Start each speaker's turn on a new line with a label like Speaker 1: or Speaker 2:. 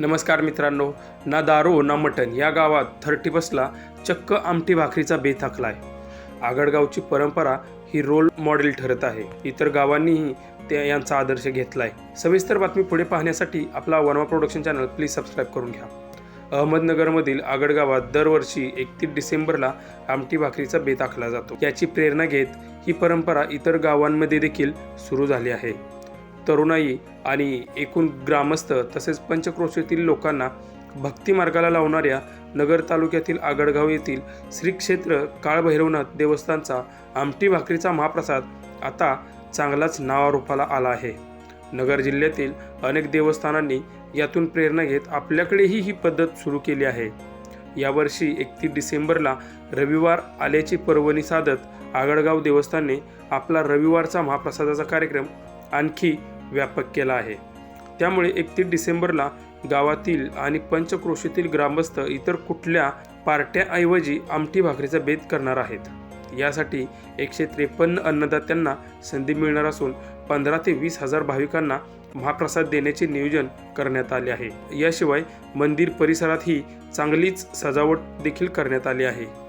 Speaker 1: नमस्कार मित्रांनो ना दारू ना मटण या गावात थर्टी बसला चक्क आमटी भाकरीचा बेत आहे आगडगावची परंपरा ही रोल मॉडेल ठरत आहे. इतर गावांनीही त्या यांचा आदर्श घेतला आहे सविस्तर बातमी पुढे पाहण्यासाठी आपला वनवा प्रोडक्शन चॅनल प्लीज सबस्क्राईब करून घ्या. अहमदनगरमधील आगडगावात दरवर्षी एकतीस डिसेंबरला आमटी भाकरीचा बेत आखला जातो. याची प्रेरणा घेत ही परंपरा इतर गावांमध्ये देखील सुरू झाली आहे. तरुणाई आणि एकूण ग्रामस्थ तसेच पंचक्रोशीतील लोकांना भक्ती मार्गाला लावणाऱ्या नगर तालुक्यातील आगडगाव येथील श्री क्षेत्र काळभैरवनाथ देवस्थानचा आमटी भाकरीचा महाप्रसाद आता चांगलाच नावारूपाला आला आहे. नगर जिल्ह्यातील अनेक देवस्थानांनी यातून प्रेरणा घेत आपल्याकडेही ही पद्धत सुरू केली आहे. यावर्षी एकतीस डिसेंबरला रविवार आल्याची पर्वणी साधत आगडगाव देवस्थानने आपला रविवारचा महाप्रसादाचा कार्यक्रम आणखी व्यापक केला आहे. त्यामुळे एकतीस डिसेंबरला गावातील आणि पंचक्रोशीतील ग्रामस्थ इतर कुठल्या पार्ट्याऐवजी आमटी भाकरीचा बेत करणार आहेत. यासाठी एकशे त्रेपन्न अन्नदात्यांना संधी मिळणार असून पंधरा ते वीस हजार भाविकांना महाप्रसाद देण्याचे नियोजन करण्यात आले आहे. याशिवाय मंदिर परिसरातही चांगलीच सजावट देखील करण्यात आली आहे.